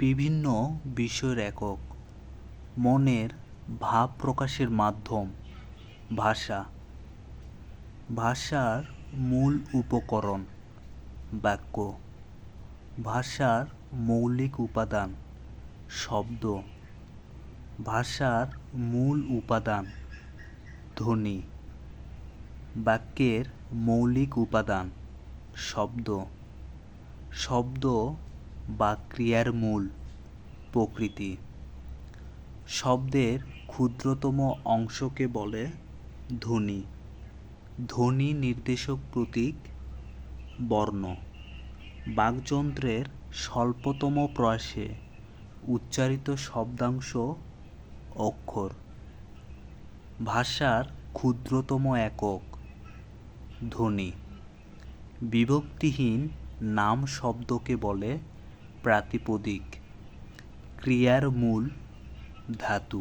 বিভিন্ন বিষয়ের একক। মনের ভাব প্রকাশের মাধ্যম, ভাষা। ভাষার মূল উপকরণ, বাক্য। ভাষার মৌলিক উপাদান, শব্দ। ভাষার মূল উপাদান, ধ্বনি। বাক্যের মৌলিক উপাদান, শব্দ। শব্দ বা ক্রিয়ার মূল প্রকৃতি। শব্দের ক্ষুদ্রতম অংশকে বলে ধ্বনি। ধ্বনি নির্দেশক প্রতীক, বর্ণ। বাকযন্ত্রের স্বল্পতম প্রয়াসে উচ্চারিত শব্দাংশ অক্ষর। ভাষার ক্ষুদ্রতম একক, ধ্বনি। বিভক্তিহীন নাম শব্দকে বলে প্রাতিপদিক। ক্রিয়ার মূল ধাতু।